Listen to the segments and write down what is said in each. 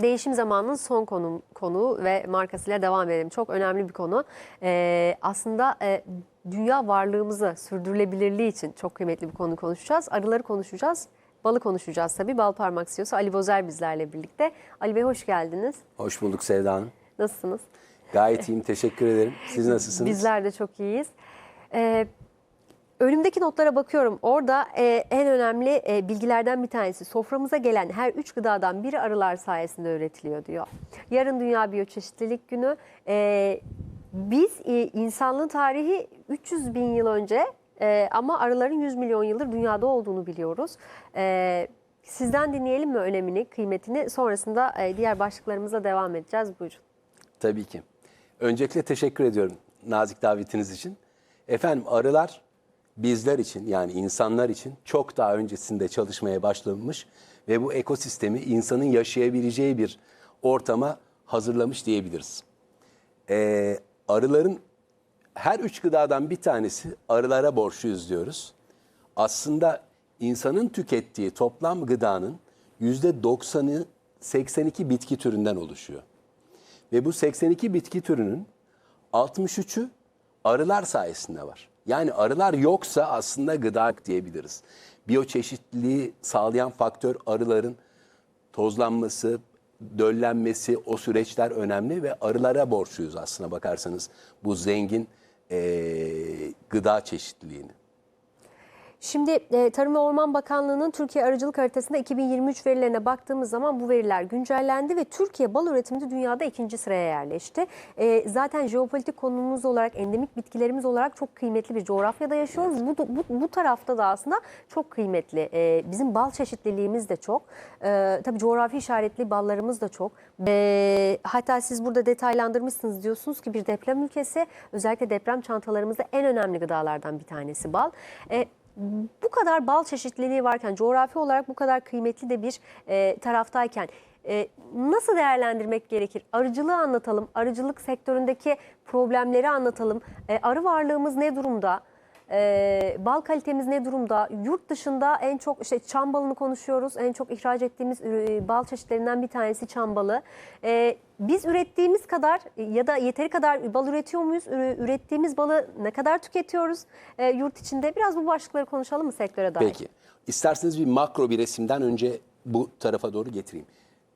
Değişim zamanının son konu, konu ve markasıyla devam edelim. Çok önemli bir konu. Ee, aslında e, dünya varlığımızı sürdürülebilirliği için çok kıymetli bir konu konuşacağız. Arıları konuşacağız. Balı konuşacağız tabii. Bal parmak CEO'su Ali Bozer bizlerle birlikte. Ali Bey hoş geldiniz. Hoş bulduk Sevda Hanım. Nasılsınız? Gayet iyiyim, teşekkür ederim. Siz nasılsınız? Bizler de çok iyiyiz. Ee, önümdeki notlara bakıyorum. Orada e, en önemli e, bilgilerden bir tanesi soframıza gelen her üç gıdadan biri arılar sayesinde üretiliyor diyor. Yarın Dünya Biyoçeşitlilik Günü. Ee, biz e, insanlığın tarihi 300 bin yıl önce e, ama arıların 100 milyon yıldır dünyada olduğunu biliyoruz. Ee, sizden dinleyelim mi önemini, kıymetini? Sonrasında e, diğer başlıklarımıza devam edeceğiz. Buyurun. Tabii ki. Öncelikle teşekkür ediyorum nazik davetiniz için. Efendim arılar bizler için yani insanlar için çok daha öncesinde çalışmaya başlamış ve bu ekosistemi insanın yaşayabileceği bir ortama hazırlamış diyebiliriz. Ee, arıların her üç gıdadan bir tanesi arılara borçluyuz diyoruz. Aslında insanın tükettiği toplam gıdanın yüzde 90'ı 82 bitki türünden oluşuyor. Ve bu 82 bitki türünün 63'ü arılar sayesinde var. Yani arılar yoksa aslında gıda diyebiliriz. Biyoçeşitliliği sağlayan faktör arıların tozlanması, döllenmesi, o süreçler önemli ve arılara borçluyuz aslına bakarsanız bu zengin eee, gıda çeşitliliğini. Şimdi e, Tarım ve Orman Bakanlığı'nın Türkiye arıcılık haritasında 2023 verilerine baktığımız zaman bu veriler güncellendi ve Türkiye bal üretiminde dünyada ikinci sıraya yerleşti. E, zaten jeopolitik konumumuz olarak, endemik bitkilerimiz olarak çok kıymetli bir coğrafyada yaşıyoruz. Bu, bu, bu tarafta da aslında çok kıymetli. E, bizim bal çeşitliliğimiz de çok. E, tabii coğrafi işaretli ballarımız da çok. E, hatta siz burada detaylandırmışsınız diyorsunuz ki bir deprem ülkesi özellikle deprem çantalarımızda en önemli gıdalardan bir tanesi bal. E, bu kadar bal çeşitliliği varken, coğrafi olarak bu kadar kıymetli de bir e, taraftayken e, nasıl değerlendirmek gerekir? Arıcılığı anlatalım, arıcılık sektöründeki problemleri anlatalım. E, arı varlığımız ne durumda? E, bal kalitemiz ne durumda? Yurt dışında en çok işte çam balını konuşuyoruz. En çok ihraç ettiğimiz e, bal çeşitlerinden bir tanesi çam balı. E, biz ürettiğimiz kadar ya da yeteri kadar bal üretiyor muyuz? Ürettiğimiz balı ne kadar tüketiyoruz e, yurt içinde? Biraz bu başlıkları konuşalım mı sektöre dair? Peki. İsterseniz bir makro bir resimden önce bu tarafa doğru getireyim.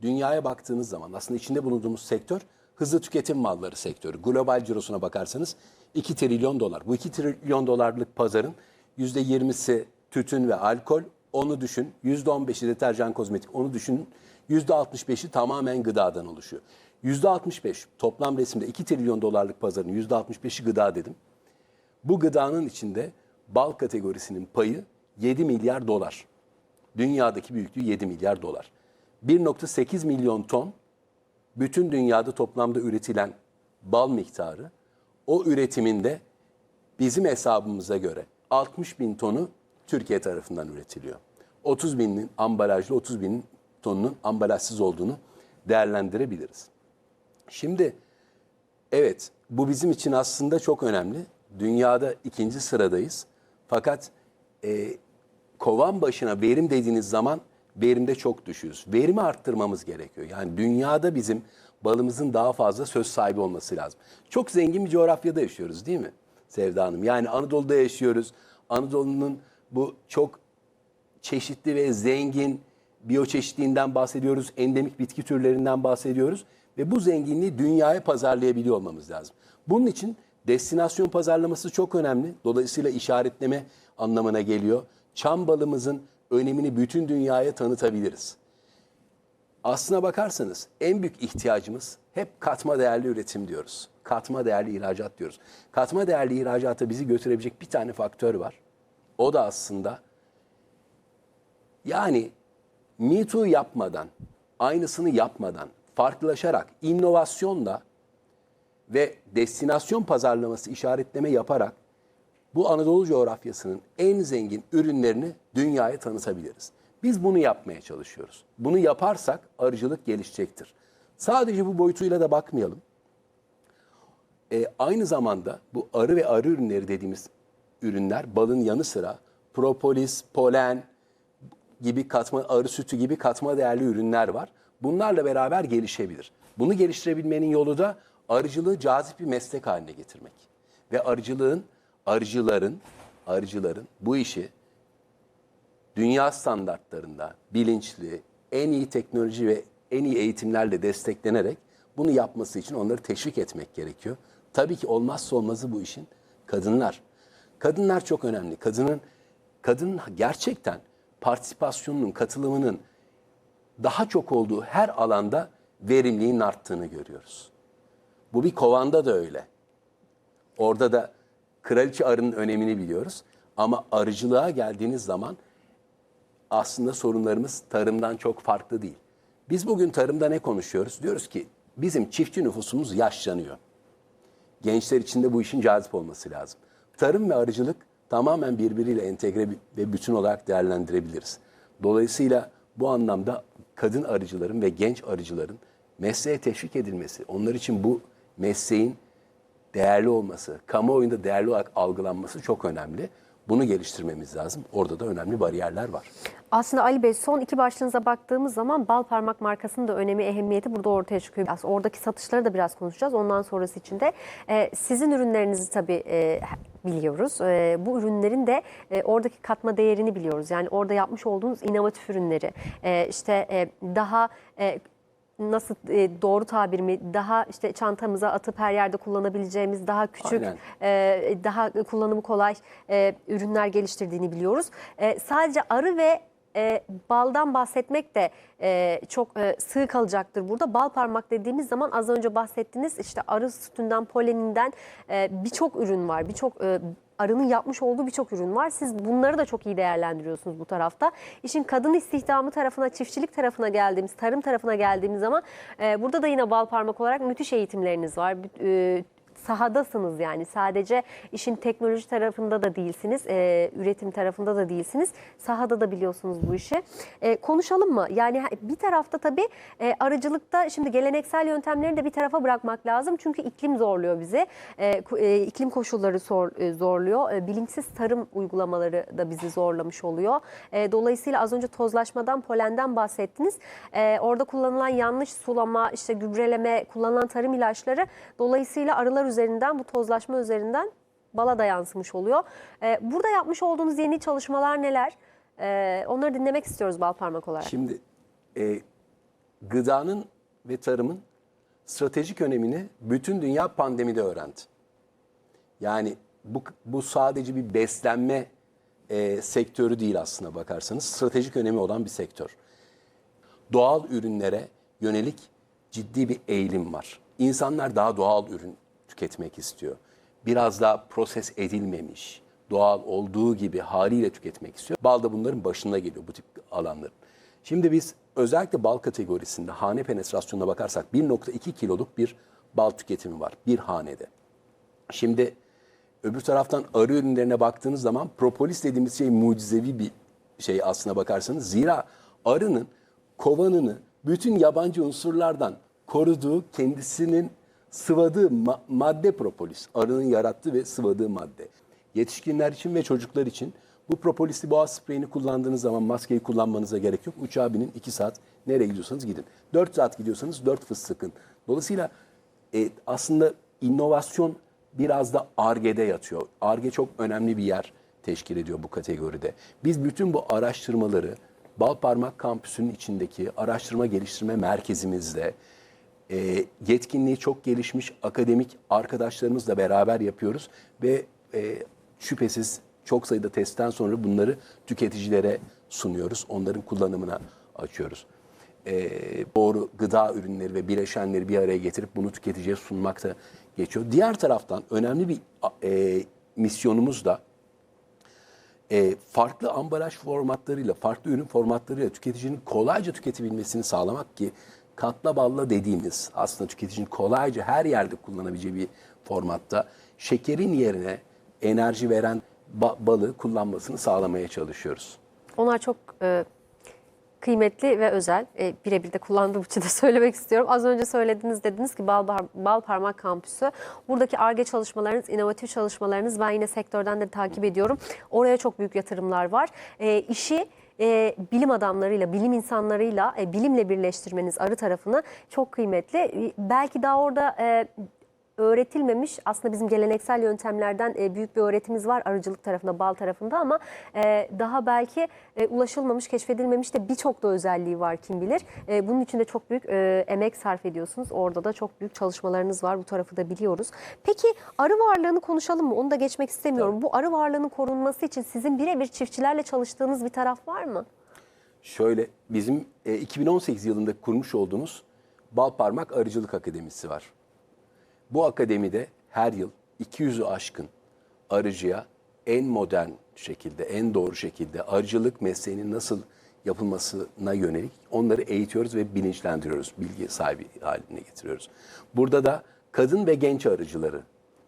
Dünyaya baktığınız zaman aslında içinde bulunduğumuz sektör hızlı tüketim malları sektörü. Global cirosuna bakarsanız 2 trilyon dolar. Bu 2 trilyon dolarlık pazarın %20'si tütün ve alkol. Onu düşün. %15'i deterjan kozmetik. Onu düşünün. %65'i tamamen gıdadan oluşuyor. %65 toplam resimde 2 trilyon dolarlık pazarın %65'i gıda dedim. Bu gıdanın içinde bal kategorisinin payı 7 milyar dolar. Dünyadaki büyüklüğü 7 milyar dolar. 1.8 milyon ton bütün dünyada toplamda üretilen bal miktarı o üretiminde bizim hesabımıza göre 60 bin tonu Türkiye tarafından üretiliyor. 30 binin ambalajlı 30 bin tonunun ambalajsız olduğunu değerlendirebiliriz. Şimdi evet bu bizim için aslında çok önemli. Dünyada ikinci sıradayız. Fakat e, kovan başına verim dediğiniz zaman verimde çok düşüyoruz. Verimi arttırmamız gerekiyor. Yani dünyada bizim balımızın daha fazla söz sahibi olması lazım. Çok zengin bir coğrafyada yaşıyoruz değil mi Sevda Hanım? Yani Anadolu'da yaşıyoruz. Anadolu'nun bu çok çeşitli ve zengin biyoçeşitliğinden bahsediyoruz. Endemik bitki türlerinden bahsediyoruz. Ve bu zenginliği dünyaya pazarlayabiliyor olmamız lazım. Bunun için destinasyon pazarlaması çok önemli. Dolayısıyla işaretleme anlamına geliyor. Çam balımızın önemini bütün dünyaya tanıtabiliriz. Aslına bakarsanız en büyük ihtiyacımız hep katma değerli üretim diyoruz. Katma değerli ihracat diyoruz. Katma değerli ihracata bizi götürebilecek bir tane faktör var. O da aslında yani Me Too yapmadan, aynısını yapmadan, farklılaşarak, inovasyonla ve destinasyon pazarlaması işaretleme yaparak bu Anadolu coğrafyasının en zengin ürünlerini dünyaya tanıtabiliriz. Biz bunu yapmaya çalışıyoruz. Bunu yaparsak arıcılık gelişecektir. Sadece bu boyutuyla da bakmayalım. E, aynı zamanda bu arı ve arı ürünleri dediğimiz ürünler balın yanı sıra propolis, polen gibi katma arı sütü gibi katma değerli ürünler var. bunlarla beraber gelişebilir. Bunu geliştirebilmenin yolu da arıcılığı cazip bir meslek haline getirmek. Ve arıcılığın, arıcıların, arıcıların bu işi dünya standartlarında bilinçli, en iyi teknoloji ve en iyi eğitimlerle desteklenerek bunu yapması için onları teşvik etmek gerekiyor. Tabii ki olmazsa olmazı bu işin kadınlar. Kadınlar çok önemli. Kadının kadın gerçekten partisipasyonunun, katılımının daha çok olduğu her alanda verimliliğin arttığını görüyoruz. Bu bir kovanda da öyle. Orada da kraliçe arının önemini biliyoruz. Ama arıcılığa geldiğiniz zaman aslında sorunlarımız tarımdan çok farklı değil. Biz bugün tarımda ne konuşuyoruz? Diyoruz ki bizim çiftçi nüfusumuz yaşlanıyor. Gençler için de bu işin cazip olması lazım. Tarım ve arıcılık tamamen birbiriyle entegre ve bütün olarak değerlendirebiliriz. Dolayısıyla bu anlamda kadın arıcıların ve genç arıcıların mesleğe teşvik edilmesi, onlar için bu mesleğin değerli olması, kamuoyunda değerli olarak algılanması çok önemli. Bunu geliştirmemiz lazım. Orada da önemli bariyerler var. Aslında Ali Bey son iki başlığınıza baktığımız zaman bal parmak markasının da önemi, ehemmiyeti burada ortaya çıkıyor. Aslında oradaki satışları da biraz konuşacağız. Ondan sonrası için de e, sizin ürünlerinizi tabii e, biliyoruz. E, bu ürünlerin de e, oradaki katma değerini biliyoruz. Yani orada yapmış olduğunuz inovatif ürünleri, e, işte e, daha e, nasıl e, doğru tabir mi daha işte çantamıza atıp her yerde kullanabileceğimiz daha küçük e, daha kullanımı kolay e, ürünler geliştirdiğini biliyoruz. E, sadece arı ve e, baldan bahsetmek de e, çok e, sığ kalacaktır burada. Bal parmak dediğimiz zaman az önce bahsettiğiniz işte arı sütünden, poleninden e, birçok ürün var. Birçok e, arının yapmış olduğu birçok ürün var. Siz bunları da çok iyi değerlendiriyorsunuz bu tarafta. İşin kadın istihdamı tarafına, çiftçilik tarafına geldiğimiz, tarım tarafına geldiğimiz zaman e, burada da yine bal parmak olarak müthiş eğitimleriniz var. E, sahadasınız yani sadece işin teknoloji tarafında da değilsiniz, e, üretim tarafında da değilsiniz. Sahada da biliyorsunuz bu işi. E, konuşalım mı? Yani bir tarafta tabii e, arıcılıkta şimdi geleneksel yöntemleri de bir tarafa bırakmak lazım. Çünkü iklim zorluyor bizi. E, e, iklim koşulları zor, e, zorluyor. E, bilinçsiz tarım uygulamaları da bizi zorlamış oluyor. E, dolayısıyla az önce tozlaşmadan, polenden bahsettiniz. E, orada kullanılan yanlış sulama, işte gübreleme, kullanılan tarım ilaçları dolayısıyla arılar üzerinden bu tozlaşma üzerinden bala da yansımış oluyor. Ee, burada yapmış olduğunuz yeni çalışmalar neler? Ee, onları dinlemek istiyoruz bal parmak olarak. Şimdi e, gıdanın ve tarımın stratejik önemini bütün dünya pandemide öğrendi. Yani bu, bu sadece bir beslenme e, sektörü değil aslına bakarsanız. Stratejik önemi olan bir sektör. Doğal ürünlere yönelik ciddi bir eğilim var. İnsanlar daha doğal ürün tüketmek istiyor. Biraz daha proses edilmemiş, doğal olduğu gibi haliyle tüketmek istiyor. Bal da bunların başında geliyor bu tip alanların. Şimdi biz özellikle bal kategorisinde hane penetrasyonuna bakarsak 1.2 kiloluk bir bal tüketimi var bir hanede. Şimdi öbür taraftan arı ürünlerine baktığınız zaman propolis dediğimiz şey mucizevi bir şey aslına bakarsanız. Zira arının kovanını bütün yabancı unsurlardan koruduğu kendisinin sıvadığı ma- madde propolis. Arının yarattığı ve sıvadığı madde. Yetişkinler için ve çocuklar için bu propolisli boğaz spreyini kullandığınız zaman maskeyi kullanmanıza gerek yok. Uçağa binin 2 saat nereye gidiyorsanız gidin. 4 saat gidiyorsanız 4 fıs sıkın. Dolayısıyla e, aslında inovasyon biraz da ARGE'de yatıyor. ARGE çok önemli bir yer teşkil ediyor bu kategoride. Biz bütün bu araştırmaları Balparmak Kampüsü'nün içindeki araştırma geliştirme merkezimizde e, yetkinliği çok gelişmiş akademik arkadaşlarımızla beraber yapıyoruz ve e, şüphesiz çok sayıda testten sonra bunları tüketicilere sunuyoruz. Onların kullanımına açıyoruz. E, doğru gıda ürünleri ve bileşenleri bir araya getirip bunu tüketiciye sunmak da geçiyor. Diğer taraftan önemli bir e, misyonumuz da e, farklı ambalaj formatlarıyla, farklı ürün formatlarıyla tüketicinin kolayca tüketebilmesini sağlamak ki katla balla dediğimiz aslında tüketicinin kolayca her yerde kullanabileceği bir formatta şekerin yerine enerji veren ba- balı kullanmasını sağlamaya çalışıyoruz. Onlar çok e, kıymetli ve özel. E, birebir de kullandığım için de söylemek istiyorum. Az önce söylediniz dediniz ki Bal, Bal Parmak Kampüsü. Buradaki ARGE çalışmalarınız, inovatif çalışmalarınız ben yine sektörden de takip ediyorum. Oraya çok büyük yatırımlar var. E, işi e, bilim adamlarıyla, bilim insanlarıyla, e, bilimle birleştirmeniz arı tarafını çok kıymetli. E, belki daha orada e, öğretilmemiş aslında bizim geleneksel yöntemlerden e, büyük bir öğretimiz var arıcılık tarafında, bal tarafında ama e, daha belki e, ulaşılmamış, keşfedilmemiş de birçok da özelliği var kim bilir. Bunun için de çok büyük emek sarf ediyorsunuz. Orada da çok büyük çalışmalarınız var. Bu tarafı da biliyoruz. Peki arı varlığını konuşalım mı? Onu da geçmek istemiyorum. Bu arı varlığının korunması için sizin birebir çiftçilerle çalıştığınız bir taraf var mı? Şöyle bizim e, 2018 yılında kurmuş olduğumuz Balparmak Arıcılık Akademisi var. Bu akademide her yıl 200'ü aşkın arıcıya en modern şekilde, en doğru şekilde arıcılık mesleğinin nasıl yapılmasına yönelik onları eğitiyoruz ve bilinçlendiriyoruz, bilgi sahibi haline getiriyoruz. Burada da kadın ve genç arıcıları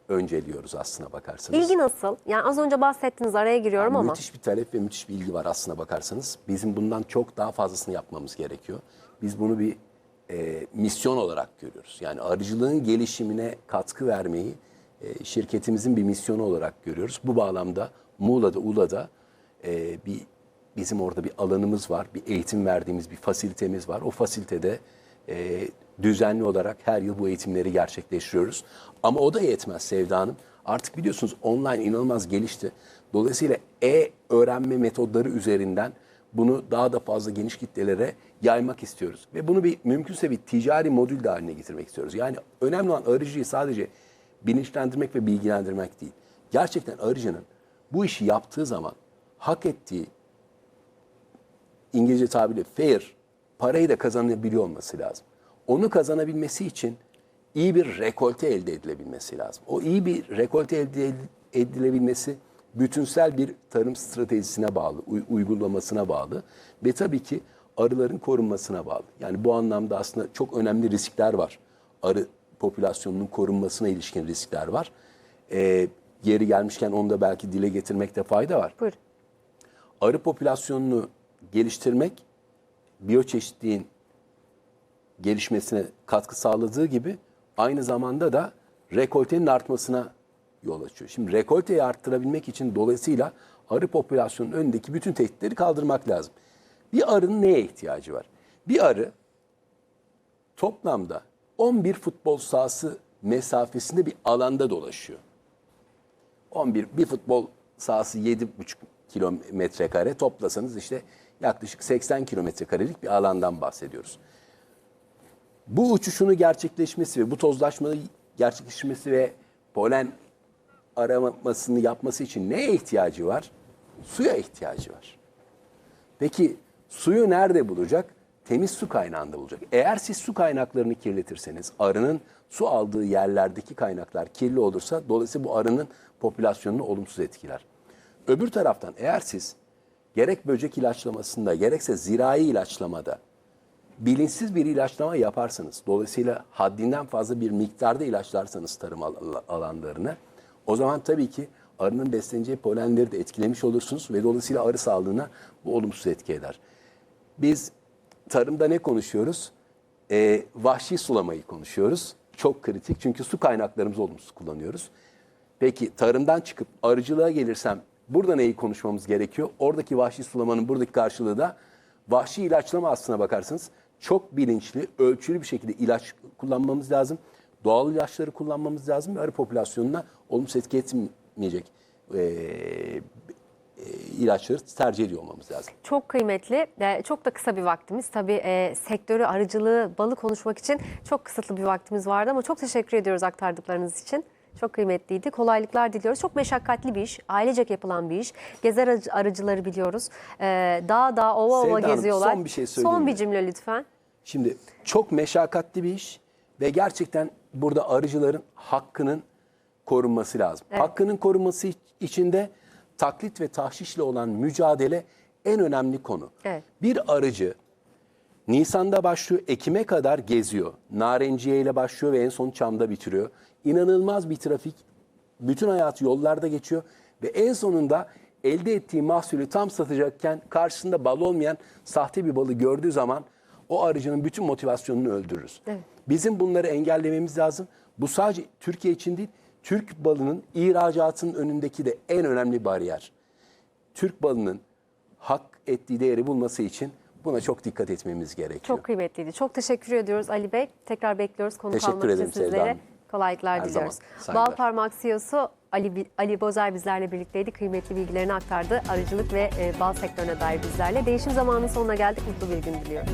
önceliyoruz aslına bakarsanız. İlgi nasıl? Yani az önce bahsettiniz araya giriyorum ama. Müthiş bir talep ve müthiş bir ilgi var aslına bakarsanız. Bizim bundan çok daha fazlasını yapmamız gerekiyor. Biz bunu bir e, misyon olarak görüyoruz. Yani arıcılığın gelişimine katkı vermeyi e, şirketimizin bir misyonu olarak görüyoruz. Bu bağlamda Muğla'da, Ula'da e, bir bizim orada bir alanımız var. Bir eğitim verdiğimiz bir fasilitemiz var. O fasilitede e, düzenli olarak her yıl bu eğitimleri gerçekleştiriyoruz. Ama o da yetmez Sevda Hanım. Artık biliyorsunuz online inanılmaz gelişti. Dolayısıyla e-öğrenme metodları üzerinden bunu daha da fazla geniş kitlelere yaymak istiyoruz. Ve bunu bir mümkünse bir ticari modül de haline getirmek istiyoruz. Yani önemli olan arıcıyı sadece bilinçlendirmek ve bilgilendirmek değil. Gerçekten arıcının bu işi yaptığı zaman hak ettiği İngilizce tabiriyle fair parayı da kazanabiliyor olması lazım. Onu kazanabilmesi için iyi bir rekolte elde edilebilmesi lazım. O iyi bir rekolte elde edilebilmesi bütünsel bir tarım stratejisine bağlı, uy- uygulamasına bağlı ve tabii ki arıların korunmasına bağlı. Yani bu anlamda aslında çok önemli riskler var. Arı popülasyonunun korunmasına ilişkin riskler var. Ee, yeri gelmişken onu da belki dile getirmekte fayda var Buyurun. arı popülasyonunu geliştirmek biyoçeşitliğin gelişmesine katkı sağladığı gibi aynı zamanda da rekoltenin artmasına yol açıyor. Şimdi rekolteyi arttırabilmek için dolayısıyla arı popülasyonunun önündeki bütün tehditleri kaldırmak lazım. Bir arının neye ihtiyacı var? Bir arı toplamda 11 futbol sahası mesafesinde bir alanda dolaşıyor. 11 bir futbol sahası 7,5 kilometre kare toplasanız işte yaklaşık 80 kilometre karelik bir alandan bahsediyoruz. Bu uçuşunu gerçekleşmesi ve bu tozlaşmanın gerçekleşmesi ve polen aramasını yapması için neye ihtiyacı var? Suya ihtiyacı var. Peki suyu nerede bulacak? Temiz su kaynağında bulacak. Eğer siz su kaynaklarını kirletirseniz arının su aldığı yerlerdeki kaynaklar kirli olursa dolayısıyla bu arının popülasyonunu olumsuz etkiler. Öbür taraftan eğer siz gerek böcek ilaçlamasında gerekse zirai ilaçlamada bilinçsiz bir ilaçlama yaparsanız, dolayısıyla haddinden fazla bir miktarda ilaçlarsanız tarım al- alanlarını, o zaman tabii ki arının besleneceği polenleri de etkilemiş olursunuz ve dolayısıyla arı sağlığına bu olumsuz etki eder. Biz tarımda ne konuşuyoruz? Ee, vahşi sulamayı konuşuyoruz. Çok kritik çünkü su kaynaklarımızı olumsuz kullanıyoruz. Peki tarımdan çıkıp arıcılığa gelirsem burada neyi konuşmamız gerekiyor? Oradaki vahşi sulamanın buradaki karşılığı da vahşi ilaçlama aslına bakarsanız çok bilinçli, ölçülü bir şekilde ilaç kullanmamız lazım. Doğal ilaçları kullanmamız lazım ve arı popülasyonuna olumsuz etki etmeyecek eee, e, ilaçları tercih ediyor olmamız lazım. Çok kıymetli. Ee, Çok da kısa bir vaktimiz. Tabii e, sektörü, arıcılığı, balı konuşmak için çok kısıtlı bir vaktimiz vardı ama çok teşekkür ediyoruz aktardıklarınız için. Çok kıymetliydi. Kolaylıklar diliyoruz. Çok meşakkatli bir iş. Ailecek yapılan bir iş. Gezer arıcı- arıcıları biliyoruz. Ee, dağ dağ, ova ova Sevda Hanım, geziyorlar. son bir şey söyleyeyim Son bir cümle lütfen. Şimdi çok meşakkatli bir iş ve gerçekten burada arıcıların hakkının korunması lazım. Hakkının korunması için de taklit ve tahşişle olan mücadele en önemli konu. Evet. Bir arıcı Nisan'da başlıyor, Ekim'e kadar geziyor. Narenciye ile başlıyor ve en son Çam'da bitiriyor. İnanılmaz bir trafik. Bütün hayatı yollarda geçiyor ve en sonunda elde ettiği mahsulü tam satacakken karşısında bal olmayan sahte bir balı gördüğü zaman o arıcının bütün motivasyonunu öldürürüz. Evet. Bizim bunları engellememiz lazım. Bu sadece Türkiye için değil, Türk balının ihracatının önündeki de en önemli bariyer. Türk balının hak ettiği değeri bulması için buna çok dikkat etmemiz gerekiyor. Çok kıymetliydi. Çok teşekkür ediyoruz Ali Bey. Tekrar bekliyoruz konuk Teşekkür almak için sizlere. Hanım. Kolaylıklar Her diliyoruz. Bal Parmak CEO'su Ali, Ali Bozay bizlerle birlikteydi. Kıymetli bilgilerini aktardı. Arıcılık ve e, bal sektörüne dair bizlerle. Değişim zamanının sonuna geldik. Mutlu bir gün diliyorum.